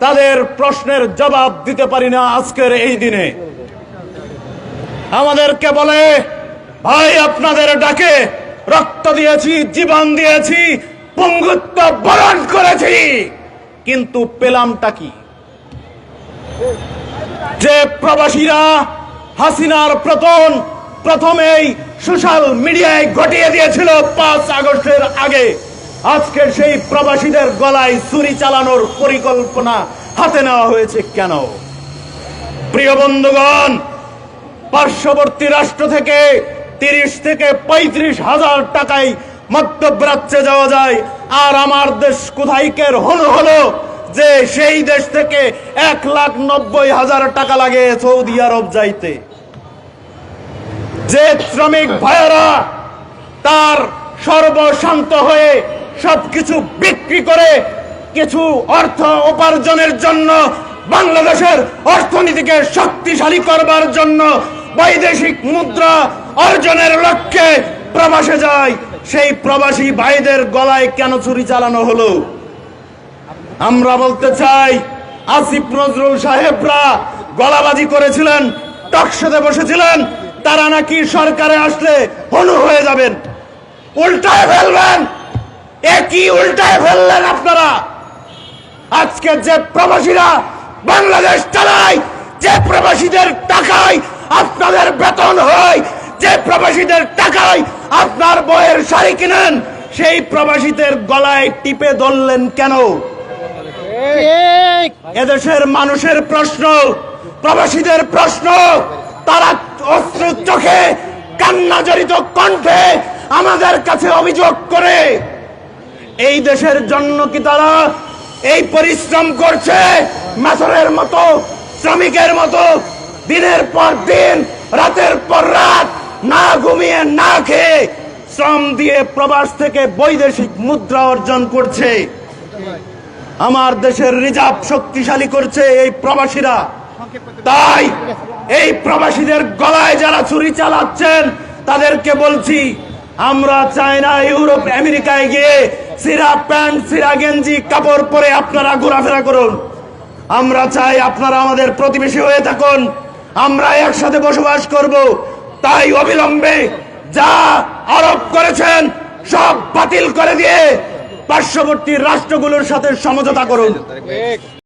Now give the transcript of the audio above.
তাদের প্রশ্নের জবাব দিতে পারি না আজকের এই দিনে। আমাদেরকে বলে, ভাই, আপনাদের ডাকে রক্ত দিয়েছি, জীবন দিয়েছি, পঙ্গুত্ব বরণ করেছি। কিন্তু পেলামটা কি? যে প্রবাসীরা হাসিনার প্রতন প্রথমেই সোশ্যাল মিডিয়ায় ঘটিয়ে দিয়েছিল পাঁচ আগস্টের আগে আজকে সেই প্রবাসীদের গলায় চুরি চালানোর পরিকল্পনা হাতে নেওয়া হয়েছে কেন? প্রিয় বন্ধুগণ, পার্শ্ববর্তী রাষ্ট্র থেকে তিরিশ থেকে পঁয়ত্রিশ হাজার টাকায় মধ্যপ্রাচ্যে যাওয়া যায়। আর আমার দেশ কোথাইকের হলো হলো? যে সেই দেশ থেকে এক লাখ নব্বই হাজার টাকা লাগে সৌদি আরব যাইতে। যে শ্রমিক ভাইয়েরা তার সর্বশান্ত হয়ে সবকিছু বিক্রি করে কিছু অর্থ উপার্জনের জন্য বাংলাদেশের অর্থনীতিকে শক্তিশালী করবার জন্য বৈদেশিক মুদ্রা অর্জনের লক্ষ্যে প্রবাসে যায়। সেই প্রবাসী ভাইদের গলায় কেন চুরি চালানো হলো? আমরা বলতে চাই, আসিফ নজরুল সাহেবরা গলাবাজি করেছিলেন, টকশোতে বসেছিলেন, তারা নাকি সরকারে আসলে হনু হয়ে যাবেন, উল্টায় ফেলবেন। একই উল্টায় ফেললেন আপনারা। আজকে যে প্রবাসীরা বাংলাদেশ চালায় যে প্রবাসীদের টাকায় আপনাদের বেতন হয় যে প্রবাসীদের টাকায় আপনার বইয়ের শাড়ি কিনেন সেই প্রবাসীদের গলায় টিপে ধরলেন কেন? এদেশের মানুষের প্রশ্ন প্রবাসীদের প্রশ্ন তারা অস্ত্র চোখে কান্না জড়িত কণ্ঠে আমাদের কাছে অভিযোগ করে। এই দেশের জন্য কি তারা এই পরিশ্রম করছে? মেসরের মতো, শ্রমিকের মতো, দিনের পর দিন, রাতের পর রাত, না ঘুমিয়ে, না খেয়ে শ্রম দিয়ে প্রবাস থেকে বৈদেশিক মুদ্রা অর্জন করছে। আমার দেশের রিজার্ভ শক্তিশালী করছে এই প্রবাসীরা। তাই এই প্রবাসীদের গলায় যারা ছুরি চালাচ্ছেন, তাদেরকে বলছি, আমরা চাই না ইউরোপ, আমেরিকায় গিয়ে সিরা প্যান্ট, সিরা গেঞ্জি, কাপড় পরে আপনারা ঘোরাফেরা করুন। আমরা চাই আপনারা আমাদের প্রতিবেশী হয়ে থাকুন। আমরা একসাথে বসবাস করব। তাই অবিলম্বে যা আরোপ করেছেন, সব বাতিল করে দিয়ে পার্শ্ববর্তী রাষ্ট্রগুলোর সাথে সমঝোতা করুন।